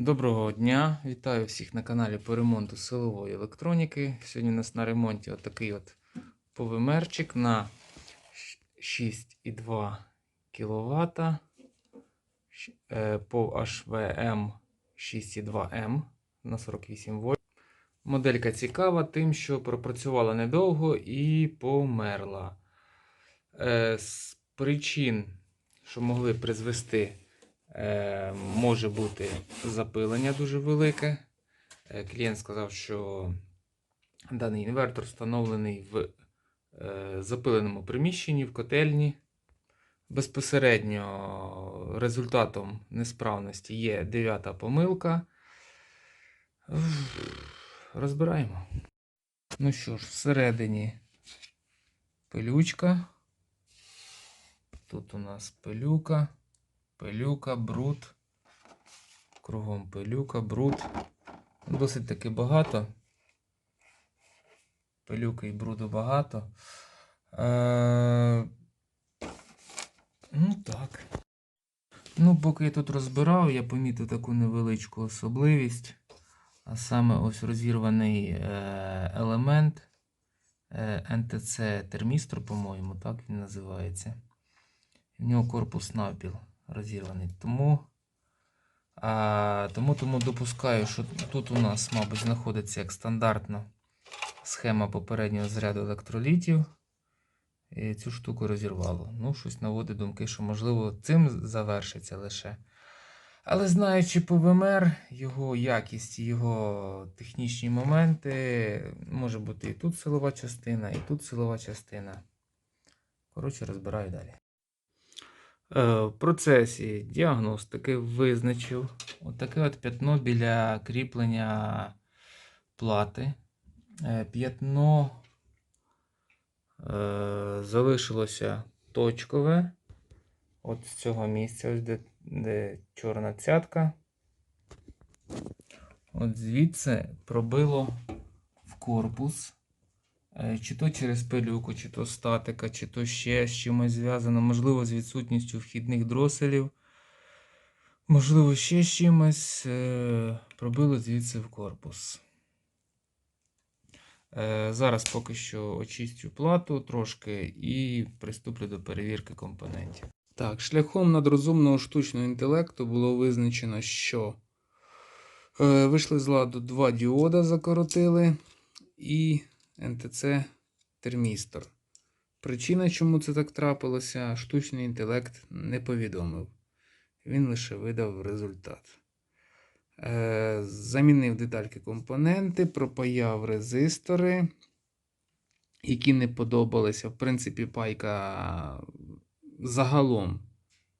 Доброго дня! Вітаю всіх на каналі по ремонту силової електроніки. Сьогодні у нас на ремонті отакий от повимерчик на 6,2 кВт по HVM 6,2M на 48 вольт. Моделька цікава тим, що пропрацювала недовго і померла. Е, З причин, що могли призвести Е, може бути запилення дуже велике. Е, Клієнт сказав, що даний інвертор встановлений в е, запиленому приміщенні, в котельні. Безпосередньо результатом несправності є дев'ята помилка. Розбираємо. Ну що ж, всередині пилючка. Тут у нас пилюка. Пилюка, бруд. Кругом пилюка, бруд. Досить таки багато. Пилюки і бруду багато. Е... Ну так. Ну, поки я тут розбирав, я помітив таку невеличку особливість. А саме ось розірваний е, елемент е, НТЦ термістор, по-моєму, так він називається. В нього корпус напіл розірваний. Тому, а, тому, тому допускаю, що тут у нас, мабуть, знаходиться як стандартна схема попереднього заряду електролітів. І цю штуку розірвало. Ну, щось наводить думки, що, можливо, цим завершиться лише. Але знаючи по ВМР, його якість, його технічні моменти, може бути і тут силова частина, і тут силова частина. Коротше, розбираю далі. Е, В процесі діагностики визначив отаке от п'ятно біля кріплення плати. Е, П'ятно е, залишилося точкове. От з цього місця, ось де, де чорна цятка. От звідси пробило в корпус. Е, Чи то через пилюку, чи то статика, чи то ще з чимось зв'язано, можливо, з відсутністю вхідних дроселів. Можливо, ще з чимось е, пробило звідси в корпус. Е, Зараз поки що очистю плату трошки і приступлю до перевірки компонентів. Так, шляхом надрозумного штучного інтелекту було визначено, що вийшли з ладу два діода, закоротили і НТЦ термістор. Причина, чому це так трапилося, штучний інтелект не повідомив. Він лише видав результат. Е, замінив детальки компоненти, пропаяв резистори, які не подобалися. В принципі, пайка загалом,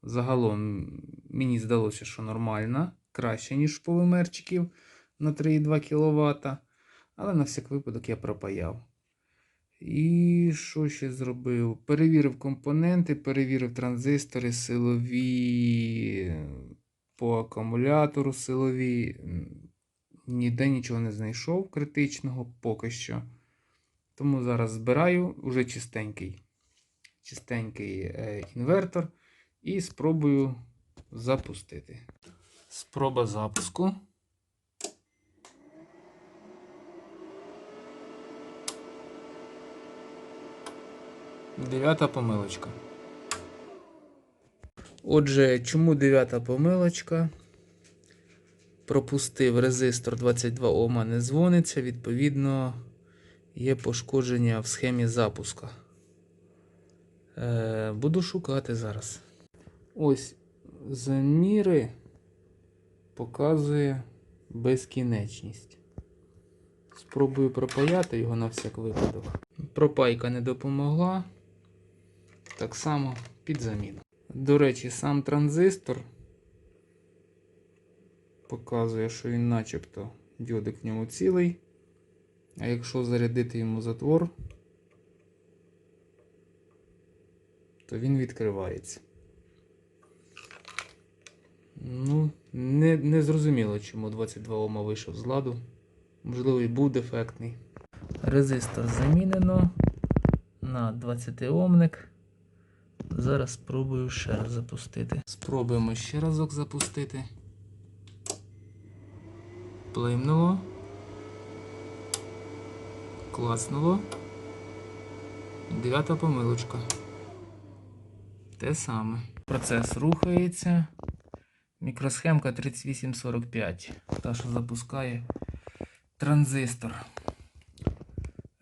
загалом мені здалося, що нормальна, краще, ніж в полимерчиків на 3,2 кВт. Але на всяк випадок я пропаяв. І що ще зробив? Перевірив компоненти, перевірив транзистори, силові по акумулятору силові. Ніде нічого не знайшов критичного поки що. Тому зараз збираю уже чистенький чистенький е, інвертор і спробую запустити. Спроба запуску. Дев'ята помилочка. Отже, чому дев'ята помилочка? Пропустив резистор 22 Ома не дзвониться, відповідно, є пошкодження в схемі запуска. Е, буду шукати зараз. Ось заміри показує безкінечність. Спробую пропаяти його на всяк випадок. Пропайка не допомогла. Так само під заміну. До речі, сам транзистор показує, що він начебто діодик в ньому цілий. А якщо зарядити йому затвор, то він відкривається. Ну, не, не зрозуміло, чому 22 Ома вийшов з ладу. Можливо, і був дефектний. Резистор замінено на 20 омник. Зараз спробую ще раз запустити. Спробуємо ще разок запустити. Блимнуло. Класнуло. Дев'ята помилочка. Те саме. Процес рухається. Мікросхемка 3845. Та, що запускає транзистор.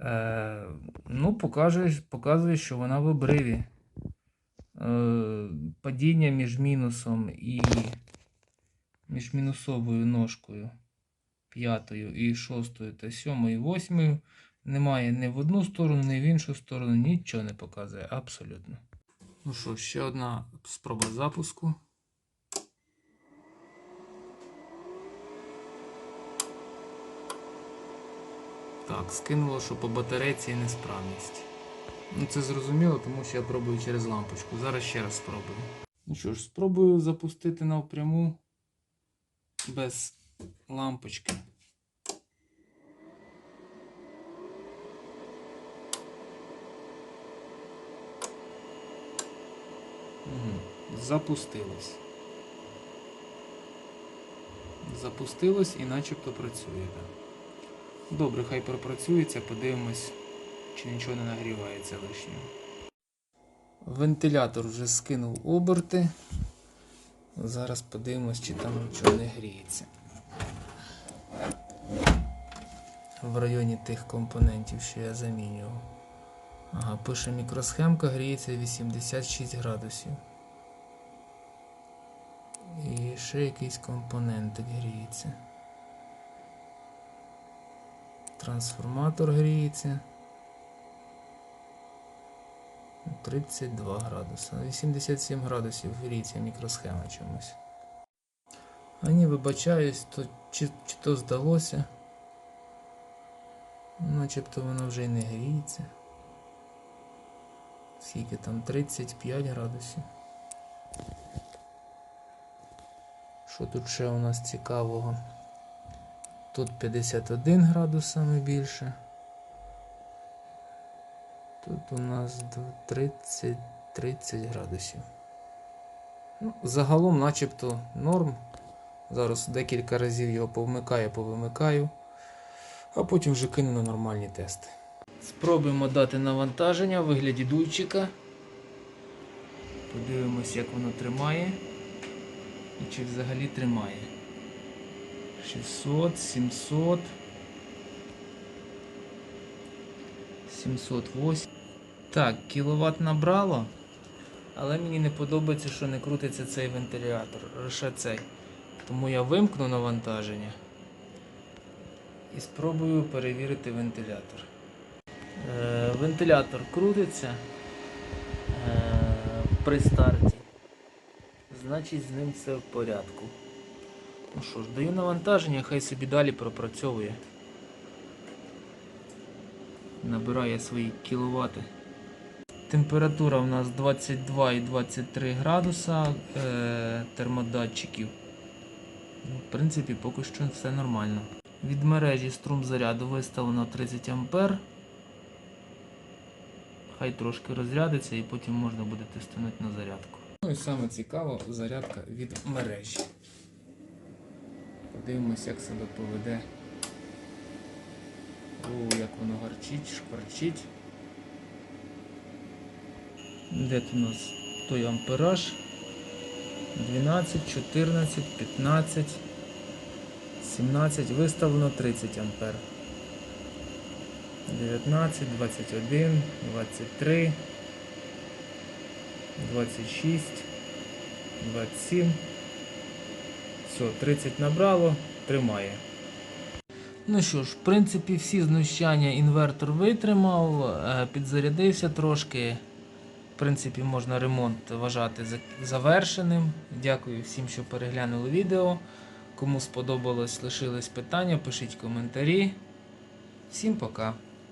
Е, ну, показує, показує, що вона в обриві. Е, падіння між мінусом і між мінусовою ножкою п'ятою і шостою та сьомою, восьмою немає ні в одну сторону, ні в іншу сторону, нічого не показує. Абсолютно. Ну що, ще одна спроба запуску. Так, скинуло, що по батарейці несправність. Ну це зрозуміло, тому що я пробую через лампочку. Зараз ще раз спробую. Ну що ж, спробую запустити навпряму без лампочки. Запустилось. Запустилось і начебто працює. Добре, хай пропрацюється, подивимось, чи нічого не нагрівається лишнього. Вентилятор вже скинув оберти. Зараз подивимось, чи там нічого не гріється. В районі тих компонентів, що я замінював. Ага, пише мікросхемка гріється 86 градусів. І ще якийсь компонентик гріється. Трансформатор гріється. 32 градуси. 87 градусів гріється мікросхема чомусь. А ні, вибачаюсь, то чи, чи то здалося. Начебто воно вже й не гріється. Скільки там? 35 градусів. Що тут ще у нас цікавого? Тут 51 градус саме більше. Тут у нас 30, 30 градусів. Ну, загалом начебто норм. Зараз декілька разів його повмикаю, повимикаю, а потім вже кину на нормальні тести. Спробуємо дати навантаження в вигляді дуйчика. Подивимось, як воно тримає. І чи взагалі тримає. 600, 700. 708. Так, кіловат набрало. Але мені не подобається, що не крутиться цей вентилятор. Лише цей. Тому я вимкну навантаження і спробую перевірити вентилятор. Е, вентилятор крутиться е, при старті. Значить з ним все в порядку. Ну що ж, даю навантаження, хай собі далі пропрацьовує. Набирає свої кіловати. Температура у нас 22 і 23 градуса е, термодатчиків. Ну, В принципі, поки що все нормально. Від мережі струм заряду виставлено 30 А. Хай трошки розрядиться і потім можна буде тестувати на зарядку. Ну і саме цікаво, зарядка від мережі. Подивимось, як себе поведе. О, як воно гарчить, шкварчить. Де тут у нас той ампераж? 12, 14, 15, 17, виставлено 30 ампер. 19, 21, 23, 26, 27. Все, 30 набрало, тримає. Ну що ж, в принципі, всі знущання інвертор витримав, е, підзарядився трошки. В принципі, можна ремонт вважати завершеним. Дякую всім, що переглянули відео. Кому сподобалось, лишились питання, пишіть коментарі. Всім пока.